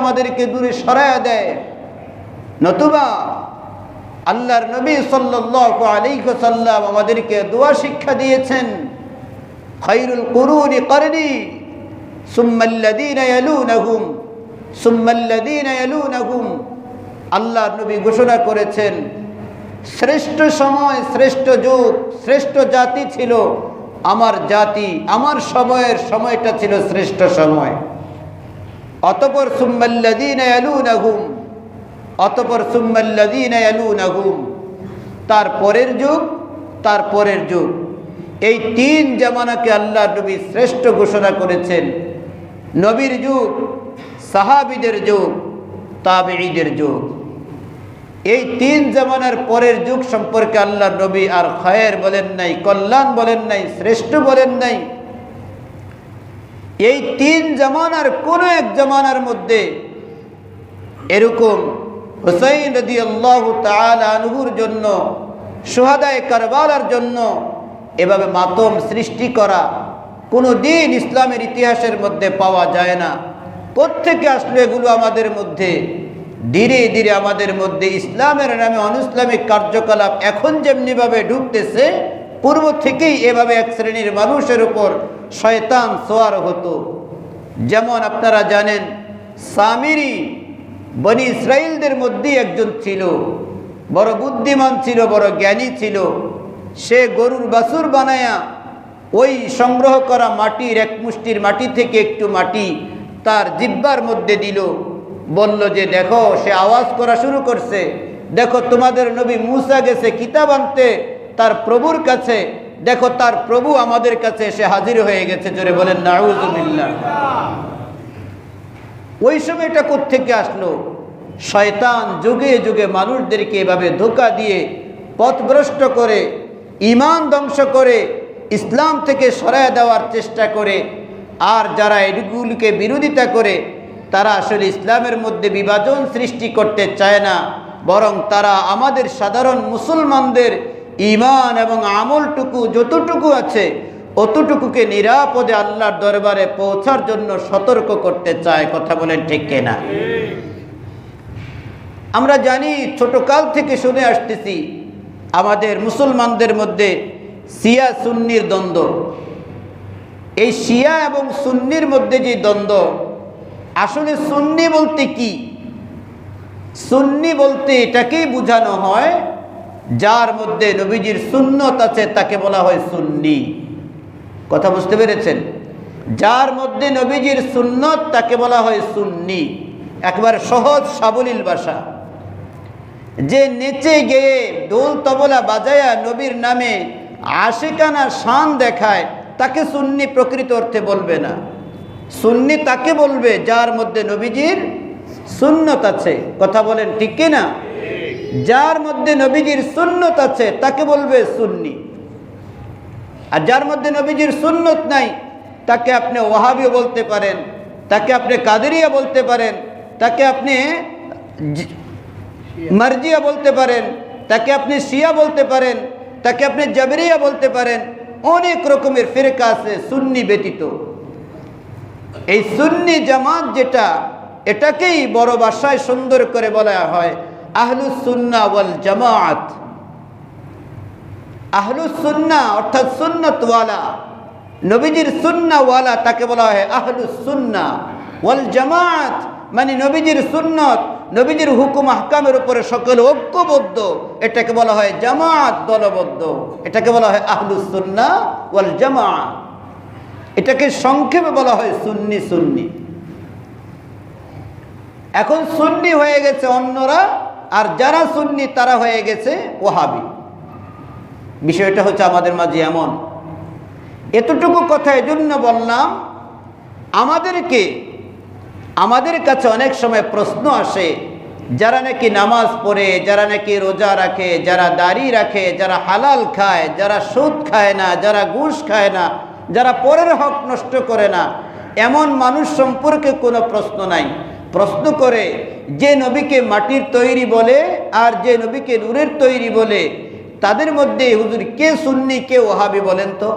আমাদেরকে দূরে সরায়া দেয়। নতুবা আল্লাহর নবী সাল্লাম আমাদেরকে দোয়া শিক্ষা দিয়েছেন, খায়রুল কুরুনি করনি সুম্মাল্লাযীনা ইয়ালুনাহুম। আল্লাহর নবী ঘোষণা করেছেন, শ্রেষ্ঠ সময়, শ্রেষ্ঠ যুগ, শ্রেষ্ঠ জাতি ছিল আমার জাতি, আমার সময়ের সময়টা ছিল শ্রেষ্ঠ সময়। অতপর সুম্মাল্লাযীনা ইয়ালুনাহুম, অতপর সুম্মাল্লাযীনা ইয়ালুনাহুম, তার পরের যুগ, তার পরের যুগ। এই তিন জামানাকে আল্লাহ নবী শ্রেষ্ঠ ঘোষণা করেছেন। নবীর যুগ, সাহাবিদের যুগ, তাবেঈদের যুগ। এই তিন জামানার পরের যুগ সম্পর্কে আল্লাহ নবী আর খয়ের বলেন নাই, কল্যাণ বলেন নাই, শ্রেষ্ঠ বলেন নাই। এই তিন জামানার কোন এক জামানার মধ্যে এরকম হুসাইন রদি আল্লাহ আনহুর জন্য সোহাদায় কারবালার জন্য এভাবে মাতম সৃষ্টি করা কোনো দিন ইসলামের ইতিহাসের মধ্যে পাওয়া যায় না। প্রত্যেকে আসলে এগুলো আমাদের মধ্যে? ধীরে ধীরে আমাদের মধ্যে ইসলামের নামে অনুসলামিক কার্যকলাপ এখন যেমনিভাবে ঢুকতেছে পূর্ব থেকেই এভাবে এক শ্রেণির মানুষের উপর শয়তান সোয়ার হতো। যেমন আপনারা জানেন, সামিরি বনি ইসরায়েলদের মধ্যেই একজন ছিল। বড় বুদ্ধিমান ছিল, বড় জ্ঞানী ছিল। সে গরুর বাছুর বানায়া ওই সংগ্রহ করা মাটির, এক মুষ্টির মাটি থেকে একটু মাটি তার জিব্বার মধ্যে দিল। বলল যে, দেখো, সে আওয়াজ করা শুরু করছে। দেখো, তোমাদের নবী মুসা গেছে কিতাব আনতে। তার প্রভুর কাছে, দেখো তার প্রভু আমাদের কাছে এসে হাজির হয়ে গেছে, জোরে বলেন নাউজুবিল্লাহ ওই সময়টা থেকে আসলো? শয়তান যুগে যুগে মানুষদেরকে এভাবে ধোকা দিয়ে পথভ্রষ্ট করে ইমান ধ্বংস করে, ইসলাম থেকে সরায় দেওয়ার চেষ্টা করে, আর যারা এগুলিকে বিরোধিতা করে, তারা আসলে ইসলামের মধ্যে বিভাজন সৃষ্টি করতে চায় না, বরং তারা আমাদের সাধারণ মুসলমানদের ইমান এবং আমলটুকু যতটুকু আছে, অতটুকুকে নিরাপদে আল্লাহর দরবারে পৌঁছার জন্য সতর্ক করতে চায়, কথা বলেন ঠিক কেনা? আমরা জানি, ছোটকাল থেকে শুনে আসতেছি, আমাদের মুসলমানদের মধ্যে সিয়া সুন্নির দ্বন্দ্ব। এই শিয়া এবং সুন্নির মধ্যে যে দ্বন্দ্ব, আসলে সুন্নি বলতে কি? সুন্নি বলতে এটাকেই বোঝানো হয় যার মধ্যে নবীজির সুন্নত আছে, তাকে বলা হয় সুন্নি। কথা বুঝতে পেরেছেন? যার মধ্যে নবীজির সুন্নত, তাকে বলা হয় সুন্নি। একবার সহজ সাবলীল ভাষা। যে নেচে গেয়ে দোল তবলা বাজায়া নবীর নামে আশিকানা শান দেখায়, তাকে সুন্নি প্রকৃত অর্থে বলবে না। সুন্নি তাকে বলবে যার মধ্যে নবীজির সুন্নত আছে। কথা বলেন ঠিক কিনা? যার মধ্যে নবীজির সুন্নত আছে, তাকে বলবে সুন্নি। আর যার মধ্যে নবীজির সুন্নত নাই, তাকে আপনি ওয়াহাবিও বলতে পারেন, তাকে আপনি কাদেরিয়া বলতে পারেন, তাকে আপনি মার্জিয়া বলতে পারেন, তাকে আপনি শিয়া বলতে পারেন, তাকে আপনি জাবরিয়া বলতে পারেন, অনেক রকমের ফেরকা আছে সুন্নি ব্যতীত। এই সুন্নি জামাত যেটা, এটাকেই বড় বাসায় সুন্দর করে বলা হয়। আহলুসুন্না ওয়াল জামাত আহলুসুন্না অর্থাৎ সুন্নতওয়ালা। নবীজির সুন্নাওয়ালা তাকে বলা হয় আহলুসুন্না ওয়াল জামাত মানে নবীজির সুন্নত, নবীজির হুকুম আহকামের উপরে সকল ঐক্যবদ্ধ, এটাকে বলা হয় জামাত দলবদ্ধ। এটাকে বলা হয় আহলুসুন্না ওয়াল জামাত এটাকে সংক্ষেপে বলা হয় সুন্নি সুন্নি। এখন সুন্নি হয়ে গেছে অন্যরা আর যারা সুন্নি, তারা হয়ে গেছে ওহাবি বিষয়টা হচ্ছে আমাদের মাঝে এমন। এতটুকু কথা এজন্য বললাম, আমাদেরকে, আমাদের কাছে অনেক সময় প্রশ্ন আসে, যারা নাকি নামাজ পড়ে, যারা নাকি রোজা রাখে, যারা দাড়ি রাখে, যারা হালাল খায়, যারা সুদ খায় না, যারা ঘুষ খায় না, যারা পরের হক নষ্ট করে না, এমন মানুষ সম্পর্কে কোনো প্রশ্ন নাই। প্রশ্ন করে, যে নবীকে মাটির তৈরি বলে আর যে নবীকে নূরের তৈরি বলে, তাদের মধ্যে হুজুর কে সুন্নি, কে ওহাবি বলেন তো?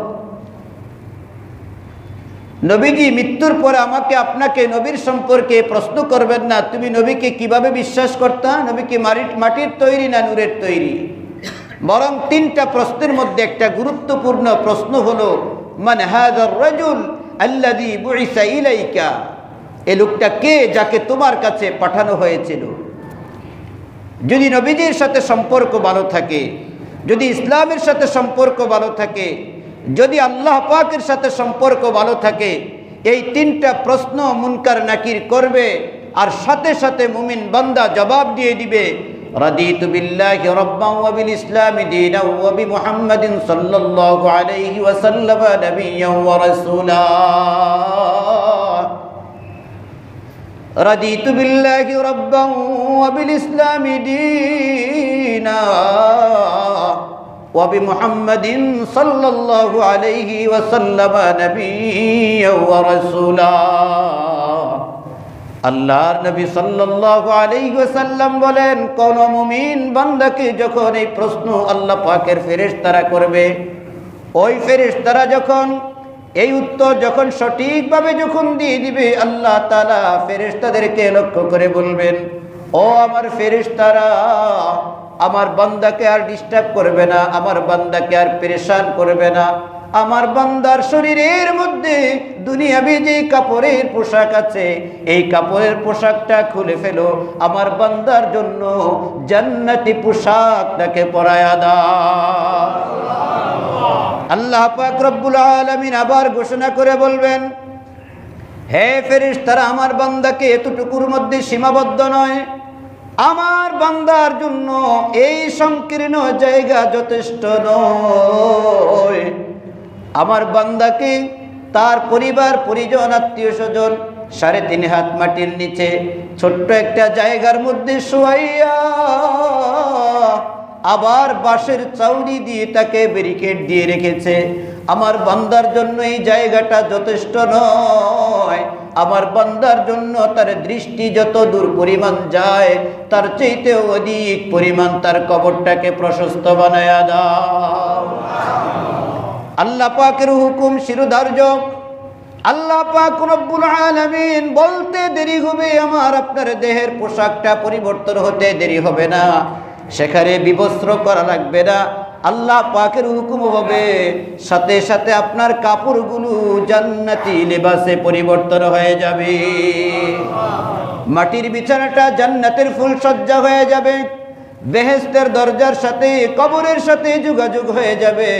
নবীজি মৃত্যুর পরে আমাকে, আপনাকে নবীর সম্পর্কে প্রশ্ন করবেন না, তুমি নবীকে কীভাবে বিশ্বাস করতা? নবীকে মাটির মাটির তৈরি না নূরের তৈরি? বরং তিনটা প্রশ্নের মধ্যে একটা গুরুত্বপূর্ণ প্রশ্ন হলো, মান হাজার রাজুল আল্লাদি বুইসা ইলাইকা? এ লোকটা কে যাকে তোমার কাছে পাঠানো হয়েছিল যদি নবীজির সাথে সম্পর্ক ভালো থাকে যদি ইসলামের সাথে সম্পর্ক ভালো থাকে যদি আল্লাহ পাকের সাথে সম্পর্ক ভালো থাকে এই তিনটা প্রশ্ন মুনকার নাকির করবে আর সাথে সাথে মুমিন বান্দা জবাব দিয়ে দিবে رضيت بالله ربا وبالإسلام دينا وبمحمد صلى الله عليه وسلم نبيا ورسولا رضيت بالله ربا وبالإسلام دينا وبمحمد صلى الله عليه وسلم نبيا ورسولا আল্লাহর নবী সাল্লাল্লাহু আলাইহি ওয়াসাল্লাম বলেন কোন মুমিন বান্দাকে যখন এই প্রশ্ন আল্লাহ পাকের ফেরেশতারা করবে ওই ফেরেশতারা যখন এই উত্তর যখন সঠিকভাবে যখন দিয়ে দিবে, আল্লাহ তাআলা ফেরেশতাদেরকে লক্ষ্য করে বলবেন, ও আমার ফেরেশতারা, আমার বান্দাকে আর ডিস্টার্ব করবে না, আমার বান্দাকে আর পেরেশান করবে না। আমার বান্দার শরীরের মধ্যে দুনিয়াবি যে কাপড়ের পোশাক আছে, এই কাপড়ের পোশাকটা খুলে ফেলো। আমার বান্দার জন্য জান্নাতি পোশাকটাকে পরায়া দাও। আল্লাহ পাক রব্বুল আলামিন আবার ঘোষণা করে বলবেন, হে ফেরিস তারা আমার বান্দাকে এতটুকুর মধ্যে সীমাবদ্ধ নয়। আমার বান্দার জন্য এই সংকীর্ণ জায়গা যথেষ্ট নয়। আমার বান্দাকে তার পরিবার, পরিজন, আত্মীয় স্বজন সাড়ে তিন হাত মাটির নিচে ছোট্ট একটা জায়গার মধ্যে শোয়াইয়া আবার বাঁশের চাউনি দিয়ে তাকে ব্যারিকেড দিয়ে রেখেছে। আমার বান্দার জন্য এই জায়গাটা যথেষ্ট নয়। আমার বান্দার জন্য তার দৃষ্টি যত দূর পরিমাণ যায়, তার চাইতে অধিক পরিমাণ তার কবরটাকে প্রশস্ত বানায়া দাও। আল্লাহ পাকের হুকুম শিরোধার্য। আল্লাহ পাক রব্বুল আলামিন বলতে দেরি হবে, আমার আপনার দেহের পোশাকটা পরিবর্তন হতে দেরি হবে না। সেখানে বিবস্ত্র করা লাগবে না। আল্লাহ পাকের হুকুম হবে, সাথে সাথে আপনার কাপড়গুলো জান্নাতি লেবাসে পরিবর্তন হয়ে যাবে। মাটির বিছানাটা জান্নাতের ফুল সজ্জা হয়ে যাবে। বেহেস্তের দরজার সাথে, কবরের সাথে যোগাযোগ হয়ে যাবে।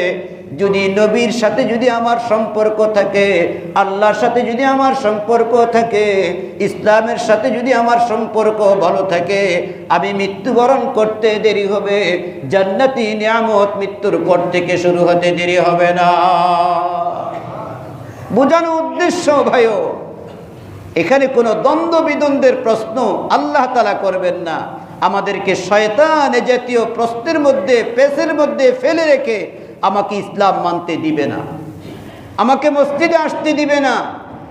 যদি নবীর সাথে যদি আমার সম্পর্ক থাকে, আল্লাহর সাথে যদি আমার সম্পর্ক থাকে, ইসলামের সাথে যদি আমার সম্পর্ক ভালো থাকে, আমি মৃত্যুবরণ করতে দেরি হবে, জান্নাতি নিয়ামত মৃত্যুর পর থেকে শুরু হতে দেরি হবে না। বোঝানো উদ্দেশ্য ভাইও, এখানে কোনো দ্বন্দ্ব বিদ্বন্দ্বের প্রশ্ন আল্লাহ তালা করবেন না। আমাদেরকে শয়তান জাতীয় প্রশ্নের মধ্যে পেসের মধ্যে ফেলে রেখে আমাকে ইসলাম মানতে দিবে না। আমাকে মসজিদে আসতে দিবে না।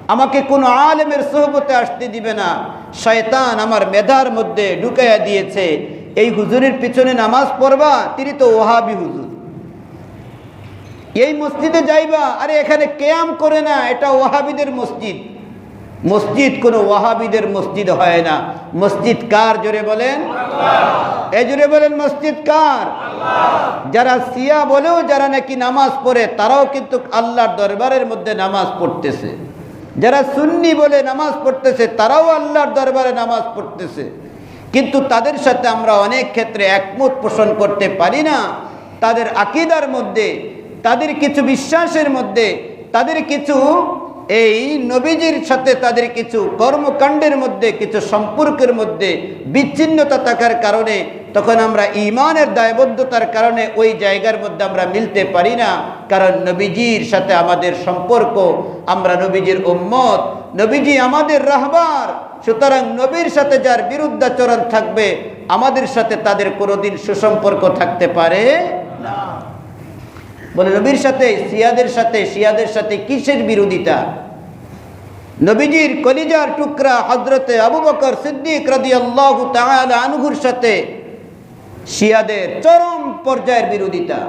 আমাকে কোনো আলেমের সোহবতে আসতে দিবে না। শয়তান আমার মেধার মধ্যে ঢুকাইয়া দিয়েছে। এই হুজুরের পিছনে নামাজ পড়বা, তিনি তো ওহাবি হুজুর। এই মসজিদে যাইবা, আরে এখানে কেয়াম করে না, এটা ওহাবিদের মসজিদ। মসজিদ কোনো ওয়াহাবিদের মসজিদ হয় না। মসজিদ কার জোরে বলেন? এ জোরে বলেন মসজিদ কার? যারা সিয়া বলেও যারা নাকি নামাজ পড়ে তারাও কিন্তু আল্লাহর দরবারের মধ্যে নামাজ পড়তেছে। যারা সুন্নি বলে নামাজ পড়তেছে তারাও আল্লাহর দরবারে নামাজ পড়তেছে। কিন্তু তাদের সাথে আমরা অনেক ক্ষেত্রে একমত পোষণ করতে পারি না। তাদের আকিদার মধ্যে তাদের কিছু বিশ্বাসের মধ্যে তাদের কিছু এই নবীজির সাথে তাদের কিছু কর্মকাণ্ডের মধ্যে, কিছু সম্পর্কের মধ্যে বিচ্ছিন্নতা থাকার কারণে, তখন আমরা ইমানের দায়বদ্ধতার কারণে ওই জায়গার মধ্যে আমরা মিলতে পারি না। কারণ নবীজির সাথে আমাদের সম্পর্ক, আমরা নবীজির উম্মত, নবীজি আমাদের রাহবার। সুতরাং নবীর সাথে যার বিরুদ্ধাচরণ থাকবে, আমাদের সাথে তাদের কোনোদিন সুসম্পর্ক থাকতে পারে বলে, নবীর সাথে, সিয়াদের সাথে, শিয়াদের সাথে কিসের বিরোধিতা? নবীজির কলিজার টুকরা হজরতে আবু বকর সিদ্দিক রাদি আল্লাহ আনহুর সাথে শিয়াদের চরম পর্যায়ের বিরোধিতা,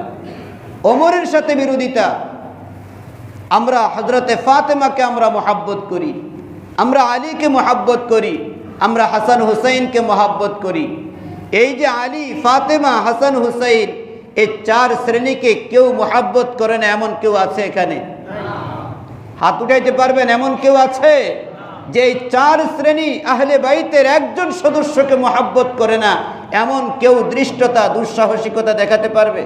ওমরের সাথে বিরোধিতা। আমরা হজরতে ফাতেমাকে আমরা মোহাব্বত করি, আমরা আলীকে মোহাব্বত করি, আমরা হাসান হুসাইনকে মোহাব্বত করি। এই যে আলী, ফাতেমা, হাসান হুসাইন এই চার শ্রেণীকে কেউ মোহাব্বত করে না, এমন কেউ আছে এখানে? হাত উঠাইতে পারবেন, এমন কেউ আছে যে এই চার শ্রেণি আহলে বাইতের একজন সদস্যকে মোহাব্বত করে না, এমন কেউ দৃষ্টতা, দুঃসাহসিকতা দেখাতে পারবে?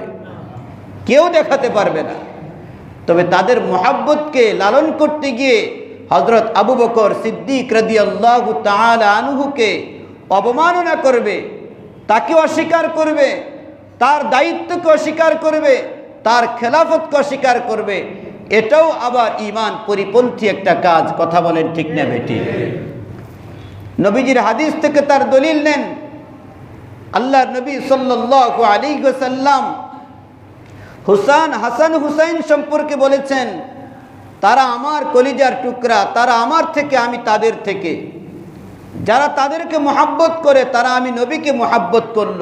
কেউ দেখাতে পারবে না। তবে তাদের মোহাব্বতকে লালন করতে গিয়ে হজরত আবু বকর সিদ্দিক রদি আল্লাহ আনহুকে অবমাননা করবে তাকে অস্বীকার করবে তার দায়িত্বকে অস্বীকার করবে, তার খেলাফতকে অস্বীকার করবে। এটাও আবার ইমান পরিপন্থী একটা কাজ, কথা বলেন ঠিক না বেটি নবীজির হাদিস থেকে তার দলিল নেন। আল্লাহ নবী সাল্লাল্লাহু আলাইহি ওয়াসাল্লাম হুসান হাসান হুসাইন সম্পর্কে বলেছেন, তারা আমার কলিজার টুকরা, তারা আমার থেকে, আমি তাদের থেকে। যারা তাদেরকে মোহাব্বত করে, তারা আমি নবীকে মোহাব্বত করল।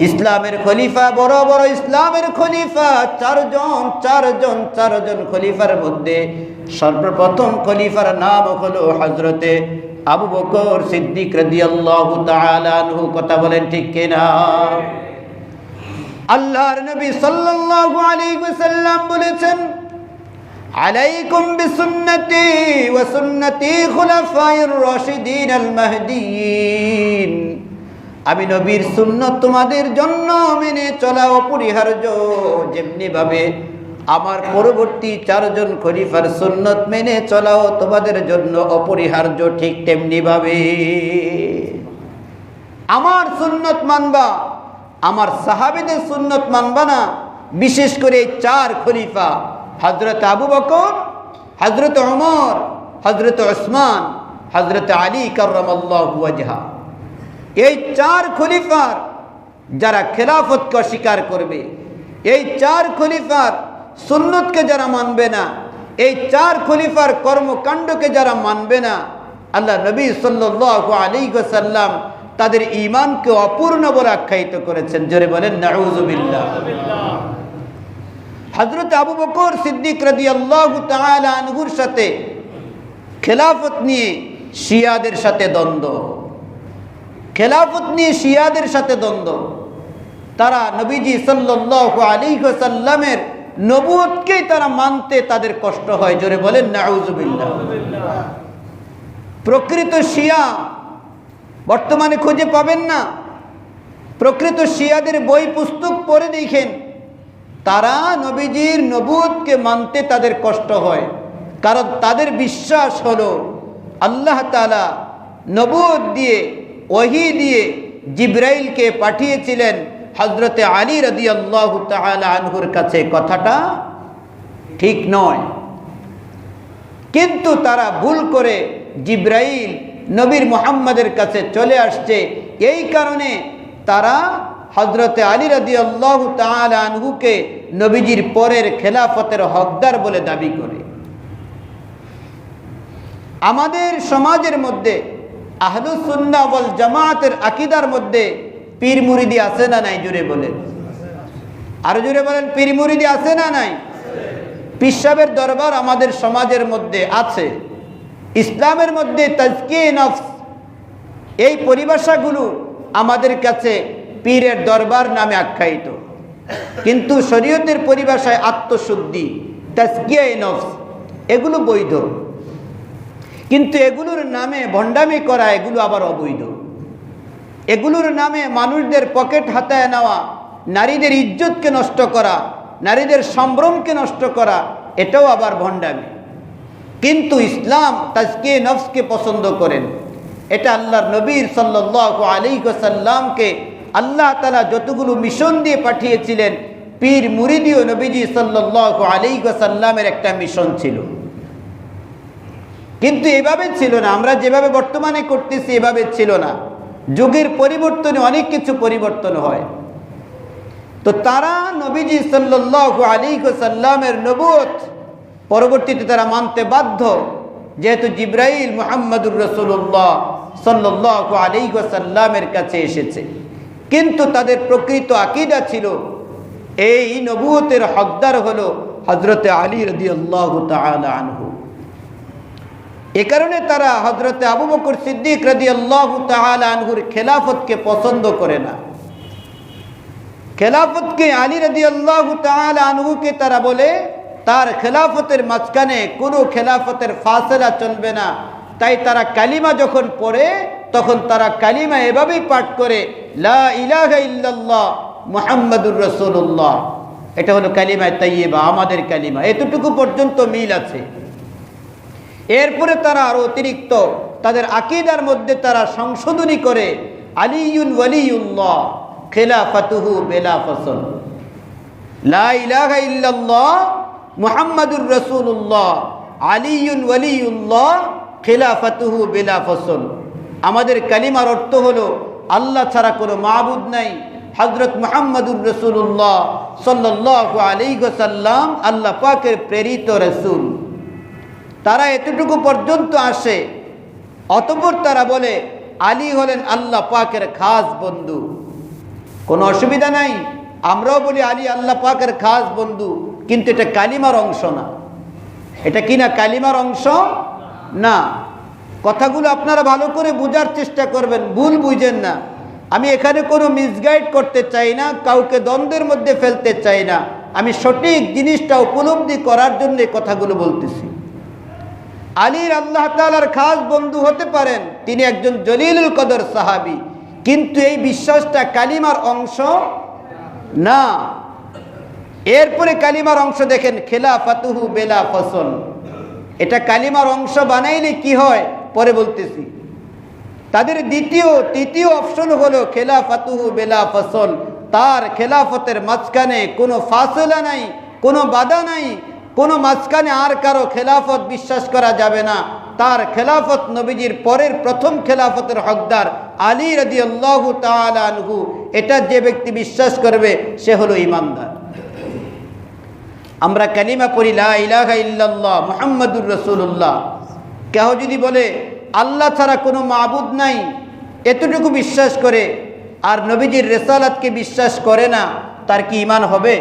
ইসলামের খলিফা, বড় বড় ইসলামের খলিফা, চারজন চারজন চারজন খলিফার মধ্যে সর্বপ্রথম খলিফার নাম হলো হজরতে আবু বকর সিদ্দিক রাদিয়াল্লাহু তাআলা আনহু। কথা বলেন ঠিক কিনা? আল্লাহর নবী সাল্লাল্লাহু আলাইহি ওয়াসাল্লাম বলেছেন, আলাইকুম বিসুন্নতি ওয়া সুন্নতি খুলাফায়ে রাশিদিন আল মাহদিয়িন আমি নবীর সুন্নত তোমাদের জন্য মেনে চলা অপরিহার্য। যেমনি ভাবে আমার পরবর্তী চারজন খলিফার সুন্নত মেনে চলাও তোমাদের জন্য অপরিহার্য, ঠিক তেমনি ভাবে আমার সুন্নত মানবা, আমার সাহাবিদের সুন্নত মানবা না। বিশেষ করে চার খলিফা হজরত আবু বকর হজরত ওমর হজরত ওসমান হজরত আলী করমল্লাহা এই চার খলিফার যারা খেলাফতকে অস্বীকার করবে, এই চার খলিফার সুন্নতকে যারা মানবে না, এই চার খলিফার কর্মকাণ্ডকে যারা মানবে না, আল্লাহ নবী সাল্লাহ আলী সাল্লাম তাদের ইমানকে অপূর্ণ বলে আখ্যায়িত করেছেন। জোরে বলেন নাউজুবিল্লাহ হজরত আবু বকর সিদ্দিক রাদি আল্লাহ আনহুর সাথে খেলাফত নিয়ে শিয়াদের সাথে দ্বন্দ্ব। খেলাফত নিয়ে শিয়াদের সাথে দ্বন্দ্ব। তারা নবীজি সাল্লাহ আলী সাল্লামের নবুয়তকেই তারা মানতে তাদের কষ্ট হয়। জোরে বলেন নাউজুবিল্লাহ প্রকৃত শিয়া বর্তমানে খুঁজে পাবেন না। প্রকৃত শিয়াদের বই পুস্তক পড়ে দেখেন, তারা নবীজির নবুদকে মানতে তাদের কষ্ট হয়। কারণ তাদের বিশ্বাস হলো, আল্লাহ তালা নবুদ দিয়ে ওহি দিয়ে জিব্রাইলকে পাঠিয়েছিলেন হজরতে আলী রদি আল্লাহ আনহুর কাছে। কথাটা ঠিক নয়। কিন্তু তারা ভুল করে জিব্রাইল নবীর মোহাম্মদের কাছে চলে আসছে। এই কারণে তারা হজরতে আলী রদি আল্লাহ আনহুকে নবীজির পরের খেলাফতের হকদার বলে দাবি করে। আমাদের সমাজের মধ্যে আহলুসুন্না জামাতের আকিদার মধ্যে পীর মুরিদি আছে না নাই জুড়ে বলেন? আরও জুড়ে বলেন, পীর মুরিদি আছে না নাই? পিসাবের দরবার আমাদের সমাজের মধ্যে আছে। ইসলামের মধ্যে তাজকে নফস, এই পরিভাষাগুলো আমাদের কাছে পীরের দরবার নামে আখ্যায়িত। কিন্তু শরীয়তের পরিভাষায় আত্মশুদ্ধি, তাজকিয়া নফস, এগুলো বৈধ। কিন্তু এগুলোর নামে ভণ্ডামি করা এগুলো আবার অবৈধ। এগুলোর নামে মানুষদের পকেট হাতায় নেওয়া, নারীদের ইজ্জতকে নষ্ট করা, নারীদের সম্ভ্রমকে নষ্ট করা, এটাও আবার ভণ্ডামি। কিন্তু ইসলাম তাজকে, নফসকে পছন্দ করেন। এটা আল্লাহর নবীর সাল্লাহ আলী সাল্লামকে আল্লাহ তালা যতগুলো মিশন দিয়ে পাঠিয়েছিলেন, পীর মুরিদিও নবীজি সাল্লাহ আলী সাল্লামের একটা মিশন ছিল। কিন্তু এভাবে ছিল না, আমরা যেভাবে বর্তমানে করতেছি এভাবে ছিল না। যুগের পরিবর্তনে অনেক কিছু পরিবর্তন হয়। তো তারা নবীজি সাল্লাল্লাহু আলাইহি সাল্লামের নবুয়ত পরবর্তীতে তারা মানতে বাধ্য, যেহেতু জিব্রাইল মুহাম্মদুর রসুল্লাহ সাল্লাল্লাহু আলাইহি সাল্লামের কাছে এসেছে। কিন্তু তাদের প্রকৃত আকীদা ছিল, এই নবুয়তের হকদার হলো হজরতে আলী রাদিয়াল্লাহু তাআলা আনহু। এ কারণে তারা হজরতে আবু বকর সিদ্দিক রাজি আল্লাহ আনহুর খেলাফতকে পছন্দ করে না। খেলাফতকে আলী রাজি আল্লাহ আনহুকে তারা বলে, তার খেলাফতের মাঝখানে কোনো খেলাফতের ফাসলা চলবে না। তাই তারা কালিমা যখন পড়ে, তখন তারা কালিমা এভাবেই পাঠ করে, লা ইলাহা ইল্লাল্লাহ এটা হলো কালিমা তাইয়্যিবা আমাদের কালিমা। এতটুকু পর্যন্ত মিল আছে। এরপরে তারা আরও অতিরিক্ত তাদের আকিদার মধ্যে তারা সংশোধনী করে আলিউন ওয়ালিউল্লাহ খেলাফাতুহু বেলা ফসল। লা ইলাহা ইল্লাল্লাহ, মুহাম্মাদুর রাসূলুল্লাহ আলিউন ওয়ালিউল্লাহ খেলাফাতুহু বেলা ফসল। আমাদের কালিমার অর্থ হলো, আল্লাহ ছাড়া কোনো মাহবুদ নাই। হজরত মুহাম্মদুর রসুল্লাহ সাল্লাহ আলাইসাল্লাম আল্লাহ পাকের প্রেরিত রসুল। তারা এতটুকু পর্যন্ত আসে। অতপর তারা বলে, আলী হলেন আল্লাহ পাকের খাস বন্ধু। কোনো অসুবিধা নাই, আমরাও বলি আলী আল্লাহ পাকের খাস বন্ধু, কিন্তু এটা কালিমার অংশ না। এটা কি না কালিমার অংশ? না। কথাগুলো আপনারা ভালো করে বোঝার চেষ্টা করবেন, ভুল বুঝেন না। আমি এখানে কোনো মিসগাইড করতে চাই না, কাউকে দ্বন্দ্বের মধ্যে ফেলতে চাই না। আমি সঠিক জিনিসটা উপলব্ধি করার জন্য কথাগুলো বলতেছি। আলীর আল্লাহ তালার খাস বন্ধু হতে পারেন, তিনি একজন জলিলুল কদর সাহাবি। কিন্তু এই বিশ্বাসটা কালিমার অংশ না। এরপরে কালিমার অংশ দেখেন খেলা ফাতুহু বেলা ফসল। এটা কালিমার অংশ বানাইলে কি হয়? পরে বলতেছি। তাদের দ্বিতীয়, তৃতীয় অপশন হলো খেলা ফাতুহু বেলা ফসল। তার খেলাফতের মাঝখানে কোনো ফাসলা নাই, কোনো বাধা নাই কোনো মাঝখানে আর কারও খেলাফত বিশ্বাস করা যাবে না। তার খেলাফত নবীজির পরের প্রথম খেলাফতের হকদার আলী রাজি আল্লাহ তালহু এটা যে ব্যক্তি বিশ্বাস করবে, সে হলো ইমানদার। আমরা কালিমা পড়ি ইলাহা ইল্লাল্লাহ মুহাম্মাদুর রাসূলুল্লাহ। কেহ যদি বলে, আল্লাহ ছাড়া কোনো মাবুদ নাই, এতটুকু বিশ্বাস করে, আর নবীজির রেসালাতকে বিশ্বাস করে না, তার কি ইমান হবে?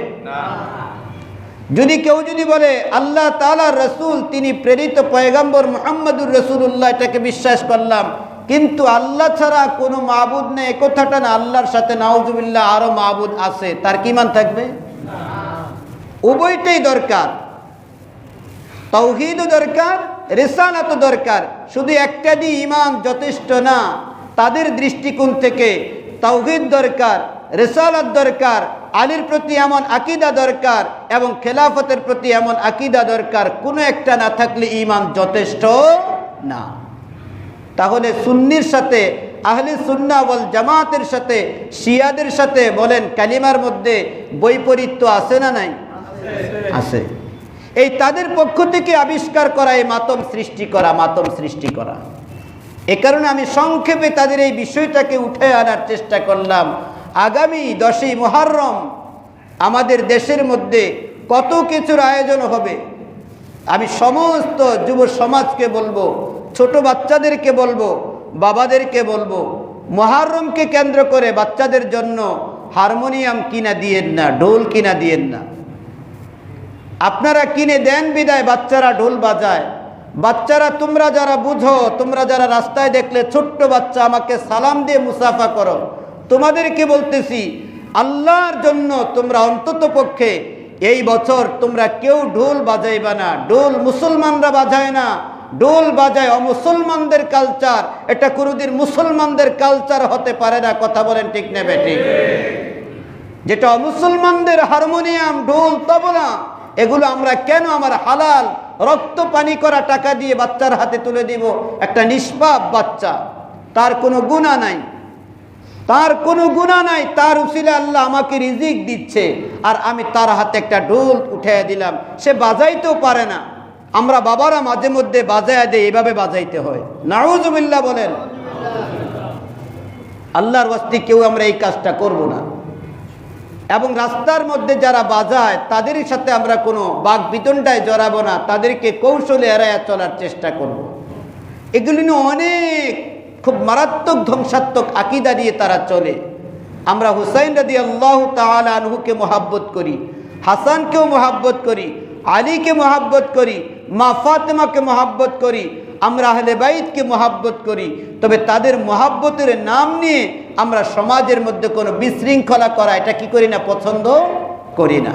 যদি কেউ যদি বলে, আল্লাহ তালা রসুল, তিনি প্রেরিত পয়গাম্বর মোহাম্মদুর রসুল্লাহ এটাকে বিশ্বাস করলাম। কিন্তু আল্লাহ ছাড়া কোনো মাহবুদ নেই কথাটা না, আল্লাহর সাথে নাউজুবিল্লাহ আরও মাহবুদ আছে। তার কি মান থাকবে? উভয়টাই দরকার। তৌহিদও দরকার, রেসালাতও দরকার। শুধু একটা দিয়ে ইমান যথেষ্ট না, তাদের দৃষ্টিকোণ থেকে তৌহিদ দরকার। রেসালাত দরকার, আলীর প্রতি এমন আকিদা দরকার এবং খেলাফতের প্রতি এমন আকিদা দরকার, কোনো একটা না থাকলে ইমান যথেষ্ট না। তাহলে সুন্নির সাথে, আহলে সুন্না বল জামাতের সাথে, শিয়াদের সাথে বলেন কালিমার মধ্যে বৈপরীত্য আছে না নাই? আছে। এই তাদের পক্ষ থেকে আবিষ্কার করা এই মাতম সৃষ্টি করা, মাতম সৃষ্টি করা। এ কারণে আমি সংক্ষেপে তাদের এই বিষয়টাকে উঠে আনার চেষ্টা করলাম। আগামী দশই মহারম আমাদের দেশের মধ্যে কত কিছুর আয়োজন হবে? আমি সমস্ত যুব সমাজকে বলব, ছোট বাচ্চাদেরকে বলব, বাবাদেরকে বলব মহারমকে কেন্দ্র করে বাচ্চাদের জন্য হারমোনিয়াম কিনা দিয়েন না, ঢোল কিনা দিয়েন না। আপনারা কিনে দেন বিদায়, বাচ্চারা ঢোল বাজায়। বাচ্চারা, তোমরা যারা বুঝো, তোমরা যারা রাস্তায় দেখলে ছোট্ট বাচ্চা, আমাকে সালাম দিয়ে মুসাফা করো। তোমাদেরকে বলতেছি, আল্লাহর জন্য তোমরা অন্তত পক্ষে এই বছর তোমরা কেউ ঢোল বাজাইবা না। ঢোল মুসলমানরা বাজায় না। ঢোল বাজায় অমুসলমানদের কালচার এটা কোনোদিন মুসলমানদের কালচার হতে পারে না। কথা বলেন ঠিক নেবে ঠিক যেটা অমুসলমানদের হারমোনিয়াম, ঢোল, তবলা, এগুলো আমরা কেন আমার হালাল রক্ত পানি করা টাকা দিয়ে বাচ্চার হাতে তুলে দিব? একটা নিষ্পাপ বাচ্চা, তার কোনো গুণা নাই। তার কোনো গুণা নাই, তার উসিলে আল্লাহ আমাকে রিজিক দিচ্ছে। আর আমি তার হাতে একটা ঢোল উঠে দিলাম। সে বাজাইতেও পারে না। আমরা বাবারা মাঝে মধ্যে বাজায় দেয় এভাবে বাজাইতে হয়। নাউজুবিল্লাহ বলেন, আল্লাহর ওয়াস্তি কেউ আমরা এই কাজটা করব না। এবং রাস্তার মধ্যে যারা বাজায়, তাদের সাথে আমরা কোনো বাঘ বিতনটায় জড়াবো না। তাদেরকে কৌশলে এড়াইয়া চলার চেষ্টা করব। এগুলি নিয়ে অনেক খুব মারাত্মক ধ্বংসাত্মক আকিদা দিয়ে তারা চলে। আমরা হুসাইন রাদি আল্লাহ আনহুকে মোহাব্বত করি, হাসানকেও মোহাব্বত করি, আলীকে মোহাব্বত করি, মা ফাতেমাকে মোহাব্বত করি, আমরা আহলে বাইতকে মোহাব্বত করি। তবে তাদের মোহাব্বতের নাম নিয়ে আমরা সমাজের মধ্যে কোনো বিশৃঙ্খলা করা, এটা কি করি না, পছন্দ করি না।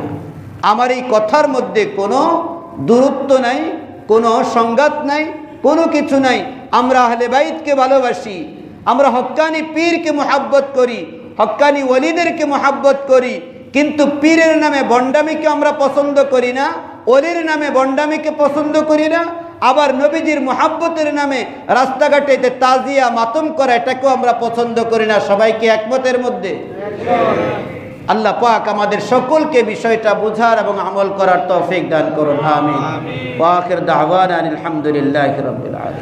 আমার এই কথার মধ্যে কোনো দূরত্ব নাই, কোনো সংঘাত নাই কোনো কিছু নাই। আমরা আহলে বাইতকে ভালোবাসি। আমরা হক্কানি পীরকে মোহাব্বত করি হক্কানি ওলিদেরকে মোহাব্বত করি। কিন্তু পীরের নামে বন্ডামিকে আমরা পছন্দ করি না অলির নামে বন্ডামিকে পছন্দ করি না। আবার নবীজির মোহাব্বতের নামে রাস্তাঘাটে এতে তাজিয়া মাতম করা, এটাকেও আমরা পছন্দ করি না। সবাইকে একমতের মধ্যে? আল্লাহ পাক আমাদের সকলকে বিষয়টা বোঝার এবং আমল করার তৌফিক দান করুন আমিন। ওয়াখির দাওয়ানা আলহামদুলিল্লাহি রাব্বিল আলামিন।